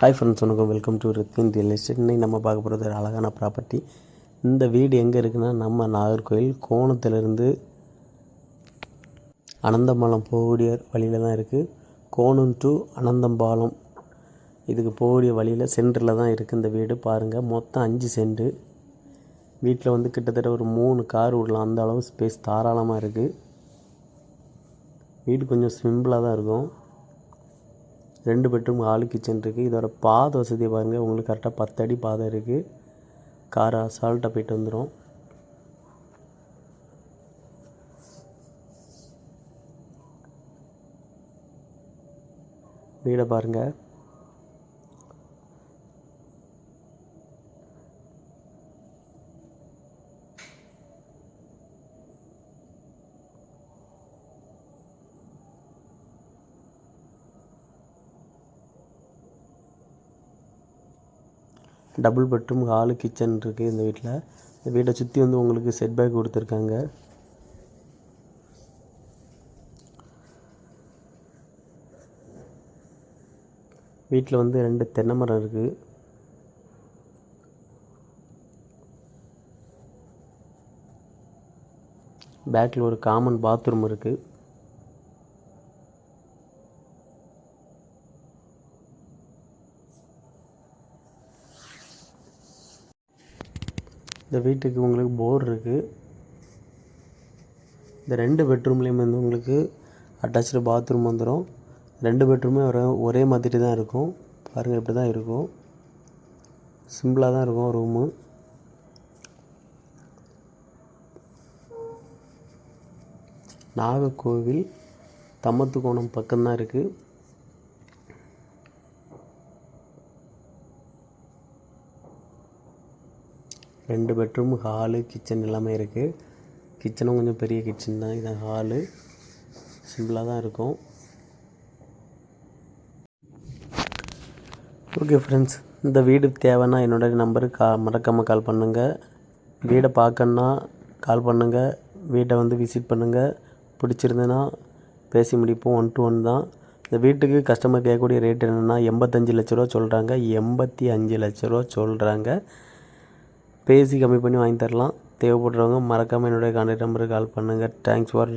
Hi friends வணக்கம். Welcome to Rithin real estate நம்ம பார்க்க போகிறது ஒரு அழகான ப்ராப்பர்ட்டி இந்த வீடு எங்கே இருக்குன்னா நம்ம நாகர்கோவில் கோணத்திலிருந்து அனந்தம்பாலம் போகக்கூடிய வழியில் தான் இருக்குது கோணம் டு அனந்தம்பாலம். இதுக்கு போகக்கூடிய வழியில் சென்டரில் தான் இருக்குது இந்த வீடு. பாருங்கள் மொத்தம் அஞ்சு சென்டு வீட்டில் வந்து கிட்டத்தட்ட ஒரு மூணு கார் விடலாம் அந்த அளவு ஸ்பேஸ் தாராளமாக இருக்குது வீடு கொஞ்சம் சிம்பிளாக தான் இருக்கும். ரெண்டு பெட்ரூம் ஹாலு கிச்சன் இருக்குது இதோட பாதை வசதி பாருங்கள் உங்களுக்கு கரெக்டாக பத்து அடி பாதை இருக்குது கார் அசால்ட்டாக போயிட்டு வந்துடும் வீடை பாருங்கள் டபுள் பெட்ரூம் ஹாலு கிச்சன் இருக்குது இந்த வீட்டில் இந்த வீட்டை சுற்றி வந்து உங்களுக்கு செட் பேக் கொடுத்துருக்காங்க. வீட்டில் வந்து ரெண்டு தென்னை மரம் இருக்குது பேக்கில் ஒரு காமன் பாத்ரூம் இருக்குது இந்த வீட்டுக்கு உங்களுக்கு போர் இருக்குது இந்த ரெண்டு பெட்ரூம்லேயும் வந்து உங்களுக்கு அட்டாச்சு பாத்ரூம் வந்துடும் ரெண்டு பெட்ரூமே ஒரே ஒரே மாதிரி தான் இருக்கும். பாருங்கள் இப்படி தான் இருக்கும் சிம்பிளாக தான் இருக்கும் ரூமு நாகர்கோவில் தம்மத்துக்கோணம் பக்கம்தான் இருக்குது ரெண்டு பெட்ரூம் ஹாலு கிச்சன் எல்லாமே இருக்குது கிச்சனும் கொஞ்சம் பெரிய கிச்சன் தான். இதான் ஹாலு. சிம்பிளாக தான் இருக்கும். ஓகே ஃப்ரெண்ட்ஸ் இந்த வீடு தேவைன்னா என்னோடய நம்பருக்கு கா மறக்காமல் கால் பண்ணுங்கள் வீடை பார்க்கணுன்னா கால் பண்ணுங்கள் வீட்டை வந்து விசிட் பண்ணுங்கள் பிடிச்சிருந்ததுன்னா பேசி முடிப்போம். ஒன் டு ஒன் தான். இந்த வீட்டுக்கு கஸ்டமர் கேட்கக்கூடிய ரேட் என்னென்னா எண்பத்தஞ்சு லட்ச ரூபா சொல்கிறாங்க எண்பத்தி அஞ்சு லட்ச ரூபா சொல்கிறாங்க பேசி கம்மி பண்ணி வாங்கி தரலாம். தேவைப்படுறவங்க மறக்காமல் என்னுடைய கான்டாக்ட் நம்பருக்கு கால் பண்ணுங்கள் தேங்க்ஸ் ஃபார்